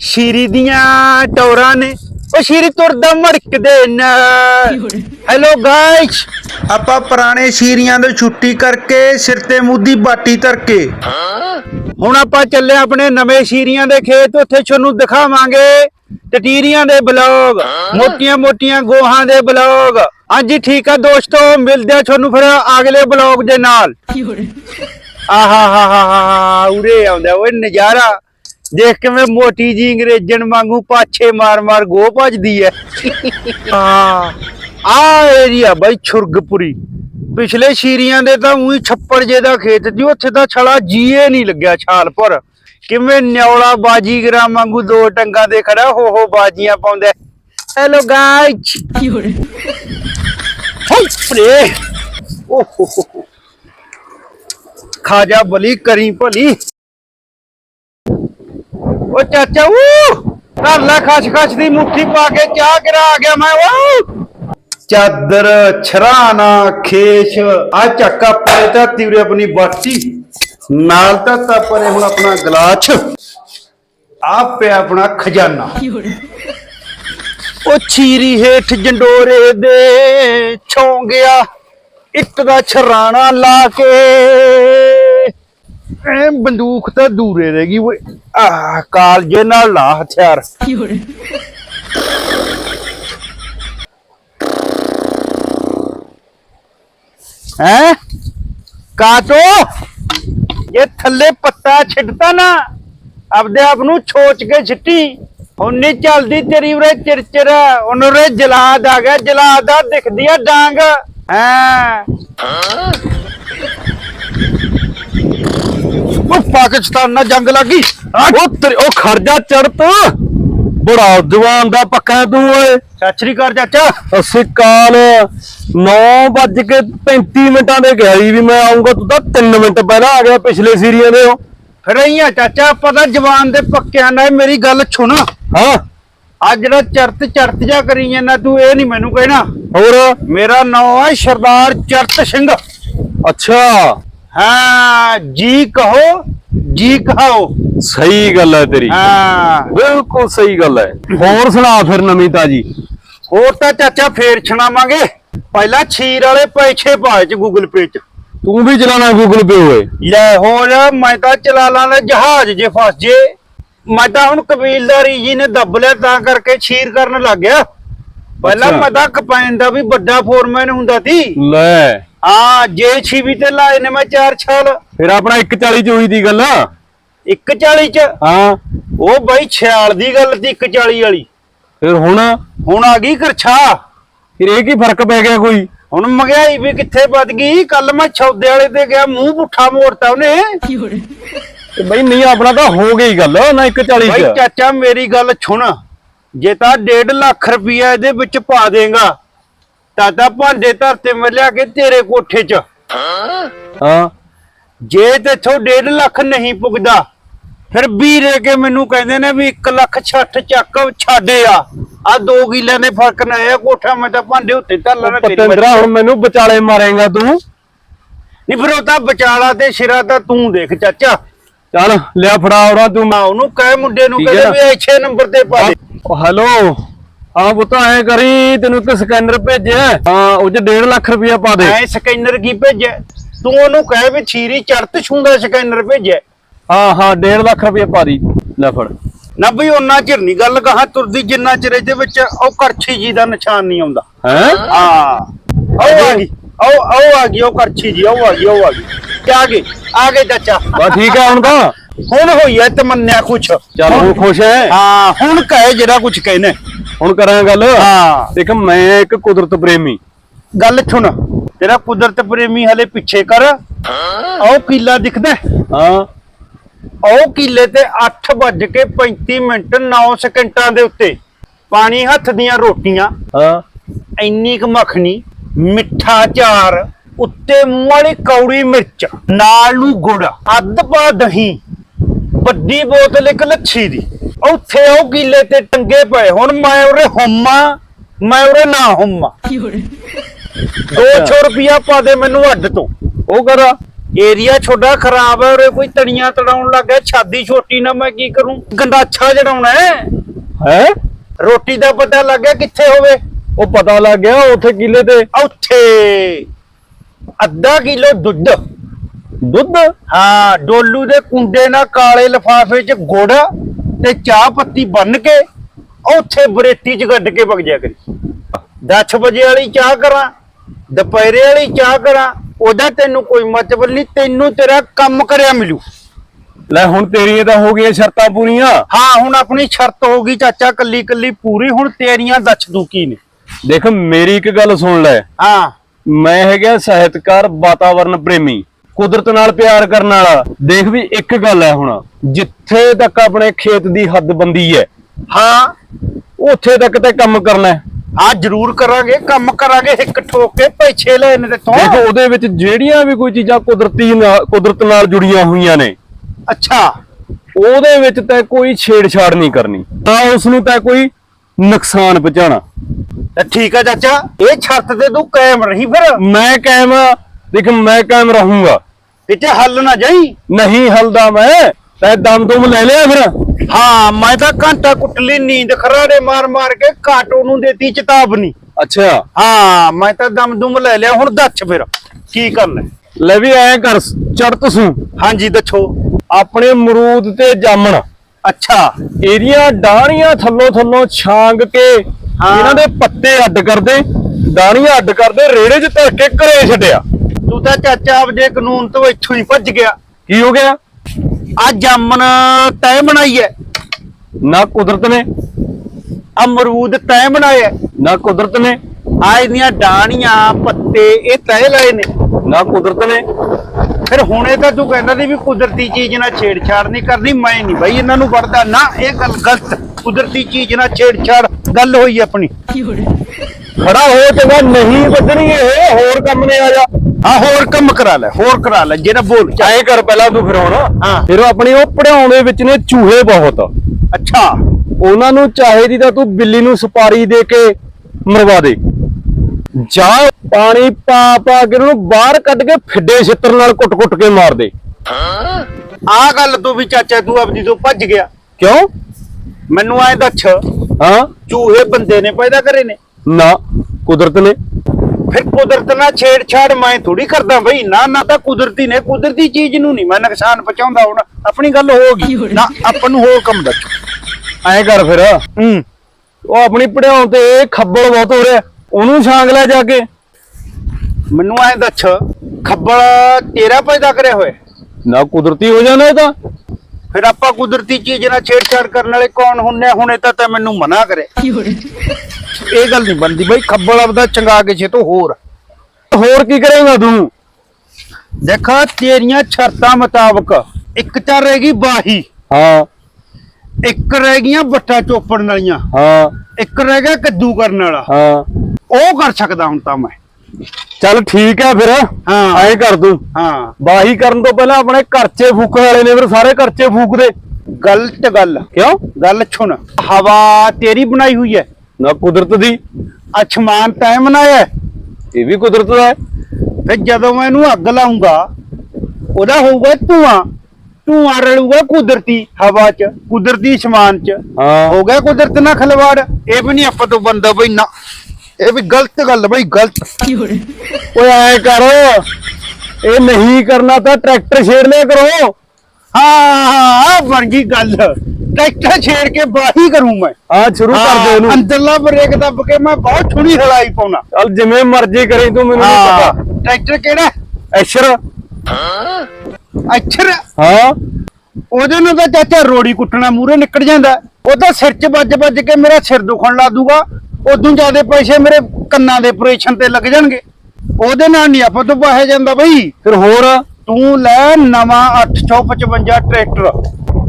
ਸ਼ੀਰੀ ਦੀਆਂ ਟੌਰਾਂ ਨੇ। ਉਹ ਸ਼ੀਰੀ ਤੁਰਦਾ ਮੜਕਦੇ ਨਾ। ਹੈਲੋ ਗਾਇਸ ਆਪਾਂ ਪੁਰਾਣੇ ਸ਼ੀਰੀਆਂ ਤੋਂ ਛੁੱਟੀ ਕਰਕੇ ਸਿਰ ਤੇ ਮੁੱਦੀ ਬਾਟੀ ਧਰ ਕੇ ਹੁਣ ਆਪਾਂ ਚੱਲੇ ਆਪਣੇ ਨਵੇਂ ਸ਼ੀਰੀਆਂ ਦੇ ਖੇਤ। ਉੱਥੇ ਤੁਹਾਨੂੰ ਦਿਖਾਵਾਂਗੇ ਟਟੀਰੀਆਂ ਦੇ ਬਲੌਗ ਮੋਟੀਆਂ ਮੋਟੀਆਂ ਗੋਹਾਂ ਦੇ ਬਲੌਗ। ਹਾਂਜੀ ਠੀਕ ਆ ਦੋਸਤੋ ਮਿਲਦੇ ਆ ਤੁਹਾਨੂੰ ਫਿਰ ਅਗਲੇ ਬਲੌਗ ਦੇ ਨਾਲ। ਆਹਾ ਹਾ ਹਾ ਹਾ ਉਰੇ ਆਉਂਦਾ ਓਏ ਨਜ਼ਾਰਾ। ਦੇਖ ਕਿਵੇਂ ਮੋਟੀ ਜੀ ਅੰਗਰੇਜ਼ਣ ਵਾਂਗੂ ਪਾਛੇ ਮਾਰ ਮਾਰ ਗੋ ਭਜਦੀ ਐ। ਆ ਆ ਏਰੀਆ ਬਾਈ ਛੁਰਗਪੁਰੀ। ਪਿਛਲੇ ਸ਼ੀਰੀਆਂ ਦੇ ਤਾਂ ਉਹੀ ਛੱਪੜ ਜੇ ਦਾ ਖੇਤ ਸੀ, ਉੱਥੇ ਤਾਂ ਛਲਾ ਜੀਏ ਨਹੀਂ ਲੱਗਿਆ ਛਾਲ ਕਿਵੇਂ ਨਿਉਲਾ ਬਾਜੀਗਰਾਂ ਵਾਂਗੂ ਦੋ ਟੰਗਾਂ ਦੇ ਖੜਾ ਹੋ ਹੋ ਬਾਜੀਆਂ ਪਾਉਂਦਾ। ਹੈਲੋ ਗਾਇਸ ਹੋਈ ਪ੍ਰੇ ਓਹ ਹੋ ਹੋ। ਖਾਜਾ ਬਲੀ, ਕਰੀ ਭਲੀ। ਓ ਚਾਚਾ ਓ ਧਰ ਲੈ ਖਸ ਖਸ ਦੀ ਮੁੱਠੀ ਪਾ ਕੇ ਚਾਹ ਗਿਰਾ ਆ ਗਿਆ ਮੈਂ ਓ ਚਾਦਰ ਛਰਾਣਾ ਖੇਸ਼ ਆ ਚੱਕਾ ਪਰੇ ਤਾਂ ਤਿਵਰੇ ਆਪਣੀ ਬਾਟੀ। ਨਾਲ ਤਾਂ ਤਾਂ ਪਰੇ ਹੁਣ ਆਪਣਾ ਗਲਾਚ ਆ ਪਿਆ ਆਪਣਾ ਖਜ਼ਾਨਾ। ਉਹ ਛੀਰੀ ਹੇਠ ਜੰਡੋਰੇ ਦੇ ਛੋਂ ਗਿਆ ਇੱਕ ਦਾ ਛਰਾਣਾ ਲਾ ਕੇ। ਐ ਬੰਦੂਕ ਤਾਂ ਦੂਰੇ ਰਹਿ ਗਈ ਓਏ। ਆ ਕਾਲਜੇ ਨਾਲ ਲਾ ਹਥਿਆਰ। ਹੈ? ਕਾਟੋ! ਇਹ ਥੱਲੇ ਪੱਤਾ ਛਿੱਟਦਾ ਨਾ, ਆਪਦੇ ਆਪ ਨੂੰ ਛੋਚ ਕੇ ਛਿੱਟੀ। ਹੁਣ ਨਹੀਂ ਚੱਲਦੀ ਤੇਰੀ ਉਰੇ ਚਿਰਚਿਰ। ਹੁਣ ਉਰੇ ਜਲਾਦ ਆ ਗਿਆ, ਜਲਾਦ ਆ ਦਿਖਦੀ ਆ ਡਾਂਗ। ਹਾਂ? ਉਹ ਪਾਕਿਸਤਾਨ ਨਾਲ ਜੰਗ ਲੱਗੀ ਉਹ ਤੇਰੇ ਉਹ ਖਰਜਾ ਚੜਤ। ਬੜਾ ਜਵਾਨ ਦਾ ਪੱਕਾ ਤੂੰ ਓਏ। ਸਤਿ ਸ੍ਰੀ ਅਕਾਲ ਚਾਚਾ। ਅਸੀਂ ਕਾਲ 9:35 ਮਿੰਟਾਂ ਦੇ ਗਿਆ ਵੀ ਮੈਂ ਆਉਂਗਾ ਤੂੰ ਤਾਂ 3 ਮਿੰਟ ਪਹਿਲਾਂ ਆ ਗਿਆ ਪਿਛਲੇ ਸੀਰੀਆਂ ਦੇ ਉਹ। ਫਿਰ ਹੀ ਆ ਚਾਚਾ। ਪਤਾ ਜਵਾਨ ਦੇ ਪੱਕਿਆਂ ਨਾਲ ਮੇਰੀ ਗੱਲ ਸੁਣ। ਹਾਂ। ਆ ਜਿਹੜਾ ਚਰਤ ਚਰਤ ਜਾ ਕਰੀ ਜਾਂਦਾ ਤੂੰ ਇਹ ਨਹੀਂ ਮੈਨੂੰ ਕਹਿਣਾ। ਹੋਰ? ਮੇਰਾ ਨਾਮ ਹੈ ਸਰਦਾਰ ਚਰਤ ਸਿੰਘ। ਅੱਛਾ। ਹਾਂ ਜੀ ਕਹੋ ਜੀ ਕਹਾਓ ਸਹੀ ਗੱਲ ਹੈ ਤੇਰੀ। ਹਾਂ। ਬਿਲਕੁਲ ਸਹੀ ਗੱਲ ਹੈ। ਹੋਰ ਸੁਣਾ ਫਿਰ ਨਵੀਂ ਤਾਜੀ। ਹੋਰ ਤਾਂ ਚਾਚਾ ਫੇਰ ਛਣਾਵਾਂਗੇ ਪਹਿਲਾਂ ਛੀਰ ਵਾਲੇ ਪੈਸੇ ਪਾਏ ਚ ਗੂਗਲ ਪੇ ਚ। ਤੂੰ ਵੀ ਚਲਾਣਾ ਗੂਗਲ ਪੇ ਓਏ। ਲੈ ਹੋਰ ਮੈਂ ਤਾਂ ਚਲਾ ਲਾਂਦਾ ਜਹਾਜ਼ ਜੇ ਫਸ ਜੇ। ਮੈਂ ਤਾਂ ਹੁਣ ਕਬੀਲਦਾਰੀ ਜੀ ਨੇ ਦੱਬ ਲਿਆ ਤਾਂ ਕਰਕੇ ਛੀਰ ਕਰਨ ਲੱਗ ਗਿਆ। ਪਹਿਲਾਂ। ਮੈਂ ਤਾਂ ਕਪੈਨ ਦਾ ਵੀ ਵੱਡਾ ਫੋਰਮੈਨ ਹੁੰਦਾ ਸੀ। ਲੈ। ਹਾਂ ਜੇ ਛੀਵੀ ਤੇ ਲਾਏ ਨੇ ਮੈਂ ਚਾਰ ਛਾਲ। ਫਿਰ ਆਪਣਾ 140 ਚ ਹੋਈ ਦੀ ਗੱਲ। 140 ਚ? ਹਾਂ। ਉਹ ਬਾਈ ਛਿਆਲ ਦੀ ਗੱਲ ਸੀ 140 ਵਾਲੀ। ਫਿਰ ਹੁਣ? ਹੁਣ ਆ ਗਈ ਕਰਛਾ ਫਿਰ ਇਹ ਕੀ ਫ਼ਰਕ ਪੈ ਗਿਆ ਕੋਈ? ਹੁਣ ਮਹਿੰਗਾਈ ਵੀ ਕਿੱਥੇ ਵੱਧ ਗਈ? ਕੱਲ ਮੈਂ ਛੌਦੇ ਵਾਲੇ ਤੇ ਗਿਆ ਮੂੰਹ ਪੁੱਠਾ ਮੋੜਤਾ ਉਹਨੇ। ਤੇ ਬਈ ਨਹੀਂ ਆਪਣਾ ਤਾਂ ਹੋ ਗਈ ਗੱਲ ਨਾ 140 ਬਾਈ ਚ। ਚਾਚਾ ਮੇਰੀ ਗੱਲ ਸੁਣ। ਜੇ ਤਾਂ 1.5 ਲੱਖ ਰੁਪਇਆ ਇਹਦੇ ਵਿੱਚ ਪਾ ਦੇਗਾ ਤਾਂ ਭਾਂਡੇ ਧਰਤੇ ਮੈਂ ਲਿਆ ਕੇ ਤੇਰੇ ਕੋਠੇ 'ਚ। ਹਾਂ ਜੇ ਤੇਥੋਂ 1.5 ਲੱਖ ਨਹੀਂ ਪੁੱਗਦਾ ਫਿਰ ਵੀਰੇ ਕੇ ਮੈਨੂੰ ਕਹਿੰਦੇ ਨੇ ਵੀ 1 ਲੱਖ 60 ਚੱਕ ਛਾੜੇ ਆ। ਆ 2 ਕਿੱਲਿਆਂ ਦੇ ਫ਼ਰਕ ਨਾ ਆਇਆ ਕੋਠਾ ਮੈਂ ਤਾਂ ਭਾਂਡੇ ਉੱਤੇ ਧਰ ਲੈਣਾ ਤੇਰੀ ਪਤੰਦਰਾ ਹੁਣ ਮੈਨੂੰ ਵਿਚਾਲੇ ਮਾਰੇਗਾ ਤੂੰ? ਨਹੀਂ ਫਿਰ ਉਹ ਤਾਂ ਵਿਚਾਲਾ ਤੇ ਸਿਰਾ ਤਾਂ ਤੂੰ ਦੇਖ ਚਾਚਾ। ਚੱਲ ਲਿਆ ਫੜਾ ਉਹਦਾ ਤੂੰ। ਮੈਂ ਉਹਨੂੰ ਕਹੇ ਮੁੰਡੇ ਨੂੰ ਕਹਿੰਦੇ ਵੀ ਅੱਛੇ ਨੰਬਰ ਤੇ ਪਾ ਦੇ। ਹੈਲੋ। ਹਾਂ ਪੁੱਤ ਐ ਕਰੀ ਤੈਨੂੰ ਇੱਕ ਸਕੈਨਰ ਭੇਜਿਆ ਹਾਂ। ਉਹ ਚ 1.5 ਲੱਖ ਰੁਪਇਆ ਪਾ ਦੇ। ਐ ਸਕੈਨਰ ਕੀ ਭੇਜਿਆ? ਤੂੰ ਉਹਨੂੰ ਕਹੇ ਵੀ ਛੀਰੀ ਚੜਤ ਛੁੰਦਾ ਸਕੈਨਰ ਭੇਜਿਆ। ਹਾਂ ਹਾਂ 1.5 ਲੱਖ ਰੁਪਇਆ ਪਾ ਦੀ। ਲੈ ਫੜ। ਨਾ ਬਈ ਉਹਨਾਂ ਚਿਰ ਨਹੀਂ ਗੱਲ ਕਹਾ ਤੁਰਦੀ ਜਿੰਨਾ ਚਿਰ ਇਹਦੇ ਵਿੱਚ ਉਹ ਕਰਛੀ ਜੀ ਦਾ ਨਿਸ਼ਾਨ ਨਹੀਂ ਆਉਂਦਾ। ਹੈ? ਹਾਂ। ਉਹ ਆ ਗਈ ਉਹ ਉਹ ਆ ਗਈ ਉਹ ਕਰਛੀ ਜੀ ਉਹ ਆ ਗਈ ਉਹ ਆ ਗਈ। ਤੇ ਆ ਗਏ ਆ ਗਏ ਚਾਚਾ। ਬਸ ਠੀਕ ਹੈ ਹੁਣ ਤਾਂ। ਹੁਣ ਹੋਈ ਐ ਤਮੰਨਿਆ ਕੁਛ। ਚੱਲ ਖੁਸ਼ ਹੈ ਹਾਂ ਹੁਣ ਕਹੇ ਜਿਹੜਾ ਕੁਛ ਕਹਿਨੇ ਹੁਣ ਕਰਾਂ ਗੱਲ? ਹਾਂ। ਦੇਖ ਮੈਂ ਇੱਕ ਕੁਦਰਤ ਪ੍ਰੇਮੀ। ਗੱਲ ਸੁਣ। ਤੇਰਾ ਕੁਦਰਤ ਪ੍ਰੇਮੀ ਹਲੇ ਪਿੱਛੇ ਕਰ। ਉਹ ਕੀਲਾ ਦਿਖਦਾ ਹੈ? ਉਹ ਕਿੱਲੇ ਤੇ 8 ਵੱਜ ਕੇ 35 ਮਿੰਟ 9 ਸਕਿੰਟਾਂ ਦੇ ਉੱਤੇ ਪਾਣੀ ਹੱਥ ਦੀਆਂ ਰੋਟੀਆਂ ਹਾਂ। ਇੰਨੀ ਕੁ ਮੱਖਣੀ ਮਿੱਠਾ ਚਾਰ ਉੱਤੇ ਵਾਲੀ ਕੌੜੀ ਮਿਰਚ ਨਾਲ ਨੂੰ ਗੁੜ ਅੱਧ ਪਾ ਦਹੀਂ ਵੱਡੀ ਬੋਤਲ ਇੱਕ ਲੱਛੀ ਦੀ। ਉੱਥੇ ਉਹ ਕਿੱਲੇ ਤੇ ਟੰਗੇ ਪਏ। ਹੁਣ ਮੈਂ ਉਰੇ ਹੁੰਮਾ ਮੈਂ ਉਰੇ ਨਾ ਹੁੰਮਾ। 200 ਰੁਪਿਆ ਪਾ ਦੇ ਮੈਨੂੰ ਅੱਡ ਤੋਂ। ਉਹ ਕਰ ਏਰੀਆ ਛੋਡਾ ਖਰਾਬ ਹੈ ਉਰੇ ਕੋਈ ਤਣੀਆਂ ਤੜਾਉਣ ਲੱਗ ਗਿਆ ਛਾਦੀ ਛੋਟੀ ਨਾ ਮੈਂ ਕੀ ਕਰੂੰ? ਗੰਡਾਛਾ ਜੜਾਉਣਾ ਹੈ। ਹੈ? ਰੋਟੀ ਦਾ ਪਤਾ ਲੱਗ ਗਿਆ ਕਿੱਥੇ ਹੋਵੇ? ਉਹ ਪਤਾ ਲੱਗ ਗਿਆ ਉੱਥੇ ਕਿਲੇ ਤੇ। ਉੱਥੇ। ਅੱਧਾ ਕਿਲੋ ਦੁੱਧ। ਦੁੱਧ? ਹਾਂ ਡੋਲੂ ਦੇ ਕੁੰਡੇ ਨਾਲ ਕਾਲੇ ਲਫਾਫੇ 'ਚ ਗੁੜ। ਤੇ ਚਾਹ ਪੱਤੀ ਬੰਨ ਕੇ ਉੱਥੇ ਬਰੇਤੀ 'ਚ ਗੱਡ ਕੇ ਵਗ ਜਾ ਕਰੀ। 10 ਵਜੇ ਵਾਲੀ ਚਾਹ ਕਰਾਂ ਦੁਪਹਿਰੇ ਵਾਲੀ ਚਾਹ ਕਰਾਂ ਉਹਦਾ ਤੈਨੂੰ ਕੋਈ ਮਤਲਬ ਨਹੀਂ ਤੈਨੂੰ ਤੇਰਾ ਕੰਮ ਕਰਿਆ ਮਿਲੂ। ਲੈ ਹੁਣ ਤੇਰੀਆਂ ਤਾਂ ਹੋ ਗਈਆਂ ਸ਼ਰਤਾਂ ਪੂਰੀਆਂ। ਹਾਂ ਹੁਣ ਆਪਣੀ ਸ਼ਰਤ ਹੋ ਗਈ ਚਾਚਾ ਕੱਲੀ ਕੱਲੀ ਪੂਰੀ ਹੁਣ ਤੇਰੀਆਂ ਦੱਸ ਦੂ ਕੀ ਨੇ? ਦੇਖ ਮੇਰੀ ਇੱਕ ਗੱਲ ਸੁਣ ਲੈ। ਹਾਂ। ਮੈਂ ਹੈਗਾ ਸਾਹਿਤਕਾਰ ਵਾਤਾਵਰਣ ਪ੍ਰੇਮੀ ਕੁਦਰਤ ਨਾਲ ਪਿਆਰ ਕਰਨ ਵਾਲਾ। ਦੇਖ ਵੀ ਇੱਕ ਗੱਲ ਹੈ ਹੁਣ। ਜਿੱਥੇ ਤੱਕ ਆਪਣੇ ਖੇਤ ਦੀ ਹੱਦਬੰਦੀ ਹੈ। ਹਾਂ। ਉੱਥੇ ਤੱਕ ਤੇ ਕੰਮ ਕਰਨਾ ਹੈ। ਹਾਂ ਜ਼ਰੂਰ ਕਰਾਂਗੇ ਕੰਮ ਕਰਾਂਗੇ ਇੱਕ ਠੋਕ ਕੇ ਪੈਸੇ ਲੈਣੇ ਤੇ ਤੋਂ। ਦੇਖ ਉਹਦੇ ਵਿੱਚ ਜਿਹੜੀਆਂ ਵੀ ਕੋਈ ਚੀਜ਼ਾਂ ਕੁਦਰਤੀ ਨਾਲ ਕੁਦਰਤ ਨਾਲ ਜੁੜੀਆਂ ਹੋਈਆਂ ਨੇ ਅੱਛਾ। ਉਹਦੇ ਵਿੱਚ ਤਾਂ ਕੋਈ ਛੇੜਛਾੜ ਨਹੀਂ ਕਰਨੀ। ਤਾਂ ਉਸ ਨੂੰ ਤਾਂ ਕੋਈ ਨੁਕਸਾਨ ਪਹੁੰਚਾਣਾ ਤਾਂ ਠੀਕ ਆ ਚਾਚਾ ਇਹ ਛੱਤ ਤੇ ਤੂੰ ਕਾਇਮ ਰਹੀ ਫਿਰ। ਮੈਂ ਕਾਇਮ ਆ, ਦੇਖ ਮੈਂ ਕਾਇਮ ਰਹੂੰਗਾ। ਇੱਥੇ ਹੱਲ ਨਾ ਜਾਈ। ਨਹੀਂ ਹਲਦਾ ਮੈਂ। ਤੈ ਦਮ ਦੁਮ ਲੈ ਲਿਆ ਫਿਰ? ਹਾਂ ਮੈਂ ਤਾਂ ਘੰਟਾ ਕੁੱਟਲੀ ਨੀਂਦ ਖਰਾੜੇ ਮਾਰ ਮਾਰ ਕੇ ਕਾਟੋ ਨੂੰ ਦੇਤੀ ਚੇਤਾਵਨੀ। ਅੱਛਾ। ਹਾਂ ਮੈਂ ਤਾਂ ਦਮ ਦੁਮ ਲੈ ਲਿਆ ਹੁਣ ਦੱਸ ਫਿਰ ਕੀ ਕਰਨਾ? ਲੈ ਵੀ ਐ ਕਰ ਚੜਤ ਸੂ ਹਾਂਜੀ ਦੱਸੋ। ਆਪਣੇ ਅਮਰੂਦ ਤੇ ਜਾਮਣ। ਅੱਛਾ। ਇਹਦੀਆਂ ਡਾਣੀਆਂ ਥੱਲੋਂ ਥੱਲੋਂ ਛਾਂਗ ਕੇ। ਇਹਨਾਂ ਦੇ ਪੱਤੇ ਅੱਡ ਕਰਦੇ ਡਾਣੀਆਂ ਅੱਡ ਕਰਦੇ ਰੇੜੇ 'ਚ ਧਰ ਕੇ ਘਰੇ ਛੱਡਿਆ। ਤੂੰ ਤਾਂ ਚਾਚਾ ਆਪਦੇ ਕਾਨੂੰਨ ਤੋਂ ਇੱਥੋਂ ਹੀ ਭੱਜ ਗਿਆ। ਕੀ ਹੋ ਗਿਆ? ਆ ਜਾਮਨ ਤੈ ਬਣਾਈ ਹੈ ਨਾ ਕੁਦਰਤ ਨੇ। ਅਮਰੂਦ ਤੈ ਬਣਾਇਆ ਨਾ ਕੁਦਰਤ ਨੇ। ਆ ਇਹਦੀਆਂ ਡਾਣੀਆਂ ਪੱਤੇ ਇਹ ਤੈ ਲਏ ਨੇ। ਨਾ ਕੁਦਰਤ ਨੇ। ਫਿਰ ਹੁਣੇ ਤਾਂ ਤੂੰ ਕਹਿੰਦਾ ਸੀ ਵੀ ਕੁਦਰਤੀ ਚੀਜ਼ ਨਾਲ ਛੇੜਛਾੜ ਨਹੀਂ ਕਰਨੀ ਮੈਂ ਨਹੀਂ ਬਈ ਇਹਨਾਂ ਨੂੰ ਵੜਦਾ ਨਾ ਇਹ ਗੱਲ ਗਲਤ। ਕੁਦਰਤੀ ਚੀਜ਼ ਨਾਲ ਛੇੜਛਾੜ ਗੱਲ ਹੋਈ ਆਪਣੀ। ਖੜਾ ਹੋ ਤੇ ਮੈਂ ਨਹੀਂ ਵੱਢਣੀ ਇਹ ਹੋਰ ਕੰਮ ਨੇ ਆ ਜਾ। ਆ ਹੋਰ ਕੰਮ ਕਰਾ ਲੈ ਹੋਰ ਕਰਾ ਲੈ ਜਿਹੜਾ ਬੋਲ ਐਂ ਕਰ ਪਹਿਲਾਂ ਤੂੰ ਫਿਰ ਹੁਣ। ਹਾਂ। ਫਿਰ ਆਪਣੀ ਉਹ ਪੜਾਉਣ ਦੇ ਵਿੱਚ ਨੇ ਚੂਹੇ ਬਹੁਤ। ਅੱਛਾ। ਉਹਨਾਂ ਨੂੰ ਚਾਹੇ ਦੀ ਤਾਂ ਤੂੰ ਬਿੱਲੀ ਨੂੰ ਸੁਪਾਰੀ ਦੇ ਕੇ ਮਰਵਾ ਦੇ। ਜਾਂ ਪਾਣੀ ਪਾ ਪਾ ਕੇ ਉਹਨੂੰ ਬਾਹਰ ਕੱਢ ਕੇ ਫਿੱਡੇ ਛਿੱਤਰ ਨਾਲ ਕੁੱਟ-ਕੁੱਟ ਕੇ ਮਾਰ ਦੇ। ਆ ਗੱਲ ਤੋਂ ਵੀ ਚਾਚਾ ਤੂੰ ਆਪਣੀ ਤੋਂ ਭੱਜ ਗਿਆ। ਕਿਉਂ? ਮੈਨੂੰ ਐ ਦੱਸ। ਹਾਂ। ਚੂਹੇ ਬੰਦੇ ਨੇ ਪੈਦਾ ਕਰੇ ਨੇ। ਨਾ ਕੁਦਰਤ ਨੇ। ਫਿਰ ਕੁਦਰਤ ਨਾਲ ਛੇੜਛਾੜ ਮੈਂ ਥੋੜੀ ਕਰਦਾ ਬਈ। ਨਾ ਨਾ ਤਾਂ ਕੁਦਰਤੀ ਨੇ। ਕੁਦਰਤੀ ਚੀਜ਼ ਨੂੰ ਨਹੀਂ ਮੈਂ ਨੁਕਸਾਨ ਪਹੁੰਚਾਉਂਦਾ ਹੁਣ। ਆਪਣੀ ਗੱਲ ਹੋ ਗਈ। ਨਾ ਆਪਾਂ ਨੂੰ ਹੋਰ ਕੰਮ ਦੱਸ। ਐਂ ਕਰ ਫਿਰ। ਹੂੰ। ਉਹ ਆਪਣੀ ਪੜਾਉਣ ਤੇ ਖੱਬਲ ਬਹੁਤ ਹੋ ਰਿਹਾ। ਉਹਨੂੰ ਛਾਂਗ ਲੈ ਜਾ ਕੇ। ਮੈਨੂੰ ਐ ਦੱਸ ਖੱਬਲ ਤੇਰਾ ਪੈਦਾ ਕਰਿਆ ਹੋਇਆ। ਨਾ ਕੁਦਰਤੀ ਹੋ ਜਾਣਾ ਇਹ ਤਾਂ। ਫਿਰ ਆਪਾਂ ਕੁਦਰਤੀ ਚੀਜ਼ ਨਾਲ ਛੇੜਛਾੜ ਕਰਨ ਵਾਲੇ ਕੌਣ ਹੁੰਨੇ ਆ? ਹੁਣੇ ਤਾਂ ਤੈਂ ਮੈਨੂੰ ਮਨਾ ਕਰੇ ਇਹ ਗੱਲ ਨਹੀਂ ਬਣਦੀ ਬਈ ਖੱਬਲ ਆਪਦਾ ਚੰਗਾ ਕੇ ਛੇ ਤੋਂ ਹੋਰ। ਹੋਰ ਕੀ ਕਰੇਗਾ ਤੂੰ? ਦੇਖਾ ਤੇਰੀਆਂ ਸ਼ਰਤਾਂ ਮੁਤਾਬਕ ਇੱਕ ਤਾਂ ਰਹੇਗੀ ਬਾਹੀ। ਹਾਂ। ਇੱਕ ਰਹਿ ਗਈਆਂ ਬੱਟਾ ਚੋਪੜਨ ਵਾਲੀਆਂ। ਹਾਂ। ਇੱਕ ਰਹਿ ਗਿਆ ਕੱਦੂ ਕਰਨ ਵਾਲਾ। ਹਾਂ। ਉਹ ਕਰ ਸਕਦਾ ਹੁਣ ਤਾਂ ਮੈਂ। ਚੱਲ ਠੀਕ ਹੈ ਫਿਰ। ਹਾਂ। ਐਂ ਕਰ ਤੂੰ। ਹਾਂ। ਬਾਹੀ ਕਰਨ ਤੋਂ ਪਹਿਲਾਂ ਆਪਣੇ ਘਰਚੇ ਫੂਕਣ ਵਾਲੇ ਨੇ ਫਿਰ ਸਾਰੇ ਘਰਚੇ ਫੂਕ ਦੇ ਗਲਤ ਗੱਲ। ਕਿਉਂ? ਗੱਲ ਸੁਣ। ਹਵਾ ਤੇਰੀ ਬਣਾਈ ਹੋਈ ਹੈ। ਨਾ ਕੁਦਰਤ ਦੀ। ਅਛਮਾਨ ਤੈਂ ਬਣਾਇਆ ਹੈ। ਇਹ ਵੀ ਕੁਦਰਤ ਦਾ ਹੈ। ਫਿਰ ਜਦੋਂ ਮੈਂ ਇਹਨੂੰ ਅੱਗ ਲਾਉਂਗਾ ਉਹਦਾ ਹੋਊਗਾ ਧੂਆਂ। ਧੂਆਂ ਰਲੂਗਾ ਕੁਦਰਤੀ ਹਵਾ 'ਚ ਕੁਦਰਤੀ ਅਸਮਾਨ 'ਚ। ਹਾਂ। ਹੋ ਗਿਆ ਕੁਦਰਤ ਨਾਲ ਖਲਵਾੜ। ਇਹ ਵੀ ਨਹੀਂ ਆਪਾਂ ਤੋਂ ਬੰਦਾ ਬਈ ਨਾ ਇਹ ਵੀ ਗਲਤ ਗੱਲ ਬਈ ਗਲਤ। ਓਏ ਐ ਕਰ। ਇਹ ਨਹੀਂ ਕਰਨਾ ਤਾਂ ਟਰੈਕਟਰ ਛੇੜ ਲਿਆ ਕਰੋ। ਹਾਂ ਬਣ ਗਈ ਗੱਲ। ਟਰੈਕਟਰ ਛੇੜ ਕੇ ਬਾਹੀ ਕਰੂੰ ਮੈਂ। ਹਾਂ ਸ਼ੁਰੂ ਕਰ ਦੇ ਇਹਨੂੰ। ਅੰਦਰਲਾ ਬ੍ਰੇਕ ਦੱਬ ਕੇ ਮੈਂ ਬਹੁਤ ਛੁਣੀ ਹਲਾਈ ਪਾਉਣਾ। ਚੱਲ ਜਿਵੇਂ ਮਰਜ਼ੀ ਕਰੀ ਤੂੰ ਮੈਨੂੰ ਨਹੀਂ ਪਤਾ। ਟਰੈਕਟਰ ਕਿਹੜਾ? ਐਸ਼ਰ। ਅੱਛਰ ਹਾਂ। ਉਹਦੇ ਨਾਲ ਤਾਂ ਚਾਚਾ ਰੋੜੀ ਕੁੱਟਣਾ ਮੂਰੇ ਨਿਕਲ ਜਾਂਦਾ। ਉਹ ਤਾਂ ਸਿਰ 'ਚ ਵੱਜ ਵੱਜ ਕੇ ਮੇਰਾ ਸਿਰ ਦੁਖਣ ਲਾ ਦੂਗਾ। ਉਦੋਂ ਜ਼ਿਆਦਾ ਪੈਸੇ ਮੇਰੇ ਕੰਨਾਂ ਦੇ ਆਪਰੇਸ਼ਨ ਤੇ ਲੱਗ ਜਾਣਗੇ। ਉਹਦੇ ਨਾਲ ਨਹੀਂ ਆਪਾਂ ਤੋਂ ਪਾਇਆ ਜਾਂਦਾ ਬਈ। ਫਿਰ ਹੋਰ? ਤੂੰ ਲੈ ਨਵਾਂ 855 ਟਰੈਕਟਰ।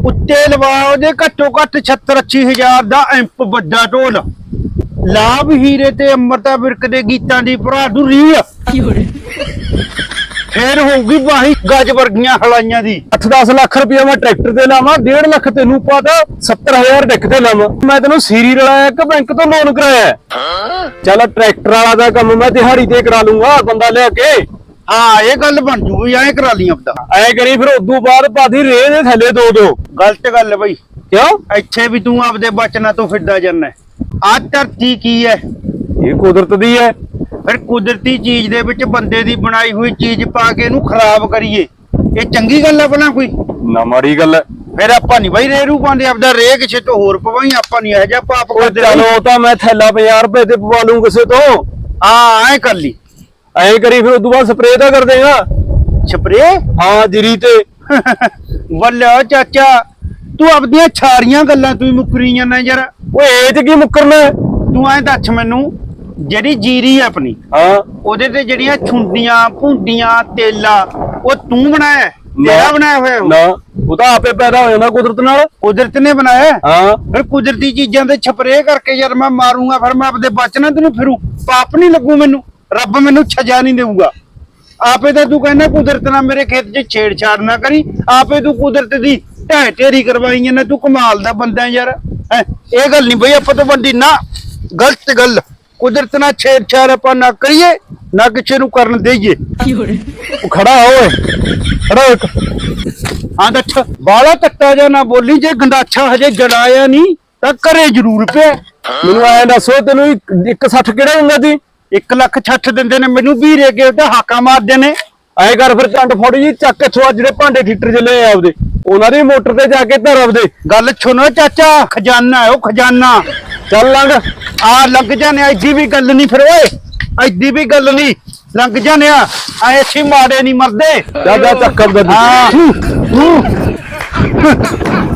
ਉੱਤੇ ਲਵਾ ਉਹਦੇ ਘੱਟੋ ਘੱਟ 70 80000 ਦਾ ਐਂਪ ਵੱਡਾ ਢੋਲ। ਲਾਭ ਹੀਰੇ ਤੇ ਅੰਮ੍ਰਿਤਾ ਵਿਰਕ ਦੇ ਗੀਤਾਂ ਦੀ ਭਰਾ ਰੀਲ ਫੇਰ ਹੋਊਗੀ ਬਾਹੀ ਗੱਜ ਵਰਗੀਆਂ ਹਲਾਈਆਂ ਦੀ। 8-10 ਲੱਖ ਰੁਪਇਆ ਮੈਂ ਟਰੈਕਟਰ ਤੇ ਲਾਵਾਂ 1.5 ਲੱਖ ਤੈਨੂੰ ਪਾਦਾ 70000 ਡਿੱਕ ਤੇ ਲਾਵਾਂ। ਮੈਂ ਤੈਨੂੰ ਸੀਰੀ ਰਲਾਇਆ ਕਿ ਬੈਂਕ ਤੋਂ ਲੋਨ ਕਰਾਇਆ। ਚੱਲ ਟਰੈਕਟਰ ਵਾਲਾ ਦਾ ਕੰਮ ਮੈਂ ਦਿਹਾੜੀ ਤੇ ਕਰਾ ਲੂੰਗਾ ਬੰਦਾ ਲਿਆ ਕੇ। ਹਾਂ ਇਹ ਗੱਲ ਬਣ ਜੂ ਵੀ ਐਂ ਕਰਾ ਲਈ ਆਪਦਾ। ਐ ਕਰੀ ਫਿਰ ਉਦੋਂ ਬਾਅਦ ਪਾਦੀ ਰੇ ਦੇ ਥੱਲੇ ਦੋ ਦੋ। ਗਲਤ ਗੱਲ ਬਈ। ਕਿਉਂ? ਇੱਥੇ ਵੀ ਤੂੰ ਆਪਦੇ ਬਚਨਾਂ ਤੋਂ ਫਿਰਦਾ ਜਾਂਦਾ ਆ ਧਰਤੀ ਕੀ ਹੈ? ਇਹ ਕੁਦਰਤ ਦੀ ਹੈ। ਫਿਰ ਕੁਦਰਤੀ ਚੀਜ਼ ਦੇ ਵਿੱਚ ਬੰਦੇ ਦੀ ਬਣਾਈ ਹੋਈ ਚੀਜ਼ ਪਾ ਕੇ ਇਹਨੂੰ ਖਰਾਬ ਕਰੀਏ। ਇਹ ਚੰਗੀ ਗੱਲ ਹੈ ਭਲਾ ਕੋਈ? ਨਾ ਮਾੜੀ ਗੱਲ ਹੈ। ਫਿਰ ਆਪਾਂ ਨਹੀਂ ਬਈ ਰੇਰੂ ਪਾਉਂਦੇ ਆਪਦਾ ਰੇ ਕਿਸੇ ਤੋਂ ਹੋਰ ਪਵਾਈ ਆਪਾਂ ਨਹੀਂ ਇਹ ਜਿਹਾ ਪਾਪ ਉਹ ਕਰਦੇ ਚਲੋ ਉਹ ਤਾਂ ਮੈਂ ਥੈਲਾ 50 ਰੁਪਏ ਤੇ ਪਵਾ ਲੂੰ ਕਿਸੇ ਤੋਂ। ਹਾਂ ਐ ਕਰ ਲਈ। ਐਂ ਕਰੀ ਫਿਰ ਉਦੋਂ ਬਾਅਦ ਸਪਰੇਅ ਤਾਂ ਕਰ ਦੇਗਾ ਸਪਰੇ ਹਾਂ ਜਰੀ ਤੇ ਵੱਲਿਆ ਚਾਚਾ ਤੂੰ ਆਪਦੀਆਂ ਛਾਰੀਆਂ ਗੱਲਾਂ ਤੂੰ ਹੀ ਮੁੱਕਰੀ ਜਾਂਦਾ ਯਾਰ ਓਏ ਇਹ ਚ ਕੀ ਮੁੱਕਰਨਾ ਹੈ? ਤੂੰ ਐਂ ਦੱਸ ਮੈਨੂੰ ਜਿਹੜੀ ਜੀਰੀ ਹੈ ਆਪਣੀ ਹਾਂ ਉਹਦੇ ਤੇ ਜਿਹੜੀਆਂ ਛੁੰਡੀਆਂ ਭੁੰਡੀਆਂ ਤੇਲਾ ਉਹ ਤੂੰ ਬਣਾਇਆ ਹੈ? ਤੇਰਾ। ਬਣਾਇਆ ਹੋਇਆ ਉਹ? ਨਾ ਉਹ ਤਾਂ ਆਪੇ ਪੈਦਾ ਹੋ ਜਾਂਦਾ ਕੁਦਰਤ ਨਾਲ ਕੁਦਰਤ ਨੇ ਬਣਾਇਆ ਹੈ। ਹਾਂ ਫਿਰ ਕੁਦਰਤੀ ਚੀਜ਼ਾਂ ਦੇ ਛਪਰੇ ਕਰਕੇ ਯਾਰ ਮੈਂ ਮਾਰੂੰਗਾ ਫਿਰ ਮੈਂ ਆਪਦੇ ਬਚਨਾਂ ਤੈਨੂੰ ਫਿਰੂ ਪਾਪ ਨਹੀਂ ਲੱਗੂ ਮੈਨੂੰ ਰੱਬ ਮੈਨੂੰ ਸਜ਼ਾ ਨਹੀਂ ਦੇਊਗਾ। ਆਪੇ ਤਾਂ ਤੂੰ ਕਹਿੰਦਾ ਕੁਦਰਤ ਨਾਲ ਮੇਰੇ ਖੇਤ 'ਚ ਛੇੜਛਾੜ ਨਾ ਕਰੀ ਆਪੇ ਤੂੰ ਕੁਦਰਤ ਦੀ ਢਹਿ ਢੇਰੀ ਕਰਵਾਈ ਜਾਂਦਾ ਤੂੰ ਕਮਾਲ ਦਾ ਬੰਦਾ ਯਾਰ। ਹੈਂ, ਇਹ ਗੱਲ ਨਹੀਂ ਬਈ ਆਪਾਂ ਤੋਂ ਵੱਡੀ ਨਾ। ਗਲਤ ਗੱਲ ਕੁਦਰਤ ਨਾਲ ਛੇੜਛਾੜ ਆਪਾਂ ਨਾ ਕਰੀਏ ਨਾ ਕਿਸੇ ਨੂੰ ਕਰਨ ਦੇਈਏ। ਖੜਾ ਹੋ ਓਏ। ਖੜਾ ਇੱਕ। ਹਾਂ ਦੱਛ ਬਾਲਾ ਤੱਤਾ ਜਾ ਨਾ ਬੋਲੀ ਜੇ ਗੰਡਾਛਾ ਹਜੇ ਜੜਾਇਆ ਨਹੀਂ ਤਾਂ ਘਰੇ ਜ਼ਰੂਰ ਪਿਆ। ਮੈਨੂੰ ਐਂ ਦੱਸੋ ਤੈਨੂੰ ਇੱਕ- ਇੱਕ 60 ਕਿਹੜਾ ਹੁੰਦਾ ਸੀ? 1 ਲੱਖ 60 ਦਿੰਦੇ ਨੇ ਮੈਨੂੰ ਵੀਰੇ ਅੱਗੇ ਉਹਦਾ ਹਾਕਾ ਮਾਰਦੇ ਨੇ। ਐਂ ਕਰ ਫਿਰ ਚੰਡ ਫੋੜੀ ਜੀ ਚੱਕ ਇੱਥੋਂ ਆ ਜਿਹੜੇ ਭਾਂਡੇ ਠੀਟਰ ਚ ਆ ਆਪਦੇ। ਉਹਨਾਂ ਦੀ ਮੋਟਰ ਤੇ ਜਾ ਕੇ ਧਰ ਆਪਦੇ। ਗੱਲ ਸੁਣੋ ਚਾਚਾ ਖਜ਼ਾਨਾ ਹੈ ਉਹ ਖਜ਼ਾਨਾ। ਚੱਲ ਲੰਘ। ਆ ਲੰਘ ਜਾਣੇ ਐਡੀ ਵੀ ਗੱਲ ਨਹੀਂ ਫਿਰ ਓਏ। ਐਡੀ ਵੀ ਗੱਲ ਨਹੀਂ। ਲੰਘ ਜਾਣੇ ਆ ਐ ਅਸੀਂ ਮਾੜੇ ਨਹੀਂ ਮਰਦੇ। ਜਾ ਜਾ ਚੱਕ ਅੰਦਰ ਦੀ। ਹਾਂ।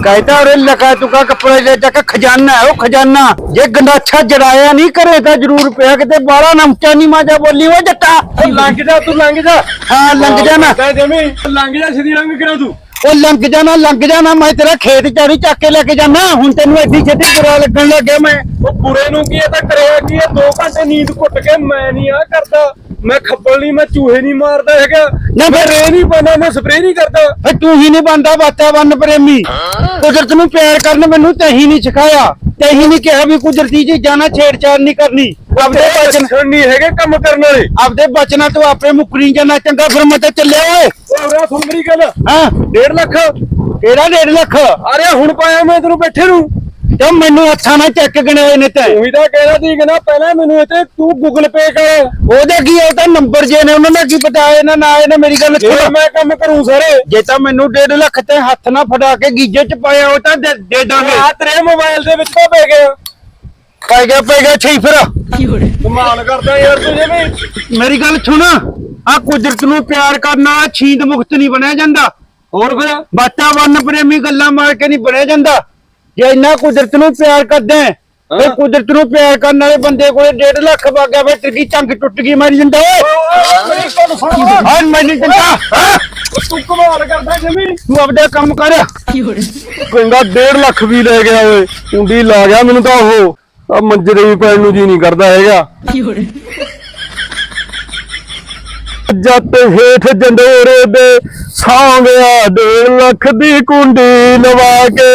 कहता रे लगा तुका कपड़े ले जाके खजाना है वो खजाना जे गंडाछा जड़ाया नहीं करे तो जरूर पे किते बाला नमचा नहीं माजा बोली वो जट्टा ਉਹ ਲੰਘ ਜਾ ਤੂੰ ਲੰਘ ਜਾ हाँ लंघ जाना ਕਹਿ ਜਮੀ ਲੰਘ ਜਾ ਸਿੱਧੀ ਲੰਘ ਕਿਉਂ ਤੂੰ ਉਹ ਲੰਘ ਜਾਣਾ ਲੰਘ ਜਾਣਾ ਮੈਂ ਤੇਰਾ ਖੇਤ ਚਾੜੀ ਚੱਕ ਕੇ ਲੈ ਕੇ ਜਾਣਾ ਹੁਣ ਤੈਨੂੰ ਐਡੀ ਛੇਤੀ ਬੁਰਾ ਲੱਗਣ ਲੱਗਿਆ ਮੈਂ ਉਹ ਬੁਰੇ ਨੂੰ ਕੀ ਇਹ ਤਾਂ ਕਰਿਆ ਕੀ ਇਹ 2 ਘੰਟੇ ਨੀਂਦ ਘੁੱਟ ਕੇ ਮੈਂ ਨਹੀਂ ਆ ਕਰਦਾ ਮੈਂ ਖੱਬਲ ਨਹੀਂ ਮੈਂ ਚੂਹੇ ਨਹੀਂ ਮਾਰਦਾ ਹੈਗਾ ਨਾ ਫਿਰ- ਰੇ ਨਹੀਂ ਪਾਉਂਦਾ ਮੈਂ ਸਪਰੇਅ ਨਹੀਂ ਕਰਦਾ। ਫੇ ਤੂੰ ਹੀ ਨਹੀਂ ਬੰਦਾ ਵਾਤਾਵਰਨ ਪ੍ਰੇਮੀ। ਕੁਦਰਤ ਨੂੰ ਪਿਆਰ ਕਰਨ ਮੈਨੂੰ ਤਹੀਂ ਨਹੀਂ ਸਿਖਾਇਆ। ਤਹੀਂ ਨਹੀਂ ਕਿਹਾ ਵੀ ਕੁਦਰਤੀ ਚੀਜ਼ਾਂ ਨਾਲ ਛੇੜਛਾੜ ਨਹੀਂ ਕਰਨੀ। ਆਪਦੇ ਬਚਨ ਨਹੀਂ ਹੈਗੇ ਕੰਮ ਕਰਨ ਵਾਲੇ। ਆਪਦੇ ਬਚਨਾਂ ਤੋਂ ਆਪੇ ਮੁਕਰੀ ਜਾਣਾ ਚੰਗਾ ਫਿਰ ਮੈਂ ਤਾਂ ਚੱਲਿਆ ਓਏ। ਉਹ ਉਰਾ ਸੁਣ ਮੇਰੀ ਗੱਲ। ਹਾਂ। 1.5 ਲੱਖ। ਤੇਰਾ 1.5 ਲੱਖ? ਅਰੇ ਹੁਣ ਪਾਇਆ ਮੈਂ ਤੈਨੂੰ ਬੈਠੇ ਨੂੰ। ਤੇ ਮੈਨੂੰ ਹੱਥਾਂ ਨਾਲ ਚੈੱਕ ਗਣੇ ਹੋਏ ਨੇ ਤੇ। ਉਹੀ ਤਾਂ ਕਹਿਣਾ ਸੀ ਕਿ ਨਾ ਪਹਿਲਾਂ ਮੈਨੂੰ ਇੱਥੇ ਤੂੰ ਗੂਗਲ ਪੇ ਕਰ। ਉਹਦੇ ਕੀ ਉਹ ਤਾਂ ਨੰਬਰ ਜੇ ਨੇ ਉਹਨਾਂ ਦਾ ਕੀ ਪਤਾ ਇਹਨਾਂ ਨਾ ਇਹਨਾਂ ਮੇਰੀ ਗੱਲ ਜੇ ਸੁਣ। ਮੈਂ ਕੰਮ ਕਰੂੰ ਸਾਰੇ। ਜੇ ਤਾਂ ਮੈਨੂੰ 1.5 ਲੱਖ ਤੇ ਹੱਥ ਨਾਲ ਫੜਾ ਕੇ ਗੀਜੇ ਚ ਪਾਇਆ ਉਹ ਤਾਂ ਦੇ ਦੇ ਦਾਂਗੇ। ਆ ਤੇਰੇ ਮੋਬਾਈਲ ਦੇ ਵਿੱਚ ਤਾਂ ਪੈ ਗਿਆ। ਪੈ ਗਿਆ ਪੈ ਗਿਆ ਛੇ ਫਿਰ। ਕਮਾਲ ਕਰਦਾ ਯਾਰ ਤੂੰ ਜਿਵੇਂ ਮੇਰੀ ਗੱਲ ਸੁਣ ਆ ਕੁਦਰਤ ਨੂੰ ਪਿਆਰ ਕਰਨਾ ਛੀਂਦ ਮੁਕਤ ਨਹੀਂ ਬਣਿਆ ਜਾਂਦਾ। ਹੋਰ ਫਿਰ? ਵਾਤਾਵਰਨ ਪ੍ਰੇਮੀ ਗੱਲਾਂ ਮਾਰ ਕੇ ਨਹੀਂ ਬਣਿਆ ਜਾਂਦਾ। ਜੇ ਇੰਨਾ ਕੁਦਰਤ ਨੂੰ ਪਿਆਰ ਕਰਦੇ ਤੇ। ਕੁਦਰਤ ਨੂੰ ਪਿਆਰ ਕਰਨ ਵਾਲੇ ਬੰਦੇ ਕੋਲੇ 1.5 ਲੱਖ ਵਾਗਿਆ ਵੇ ਤੇਰੀ ਚੰਗ ਟੁੱਟ ਗਈ ਮਾਰੀ ਜਾਂਦਾ ਹਾਂ ਮੈਂ ਨਹੀਂ ਦਿੰਦਾ ਹਾਂ। ਤੂੰ ਕਮਾਲ ਕਰਦਾ ਜਿਵੇਂ ਤੂੰ ਆਪਦਾ ਕੰਮ ਕਰ। ਕਹਿੰਦਾ 1.5 ਲੱਖ ਵੀ ਲੈ ਗਿਆ ਓਏ ਕੁੰਡੀ ਲਾ ਗਿਆ ਮੈਨੂੰ ਤਾਂ ਉਹ। ਆ ਮੰਜੇ ਦੇ ਵੀ ਪੈਣ ਨੂੰ ਜੀ ਨਹੀਂ ਕਰਦਾ ਹੈਗਾ। ਜੱਟ ਹੇਠ ਜੰਡੋਰੇ ਦੇ ਸੌਂ ਗਿਆ 1.5 ਲੱਖ ਦੀ ਕੁੰਡੀ ਲਵਾ ਕੇ।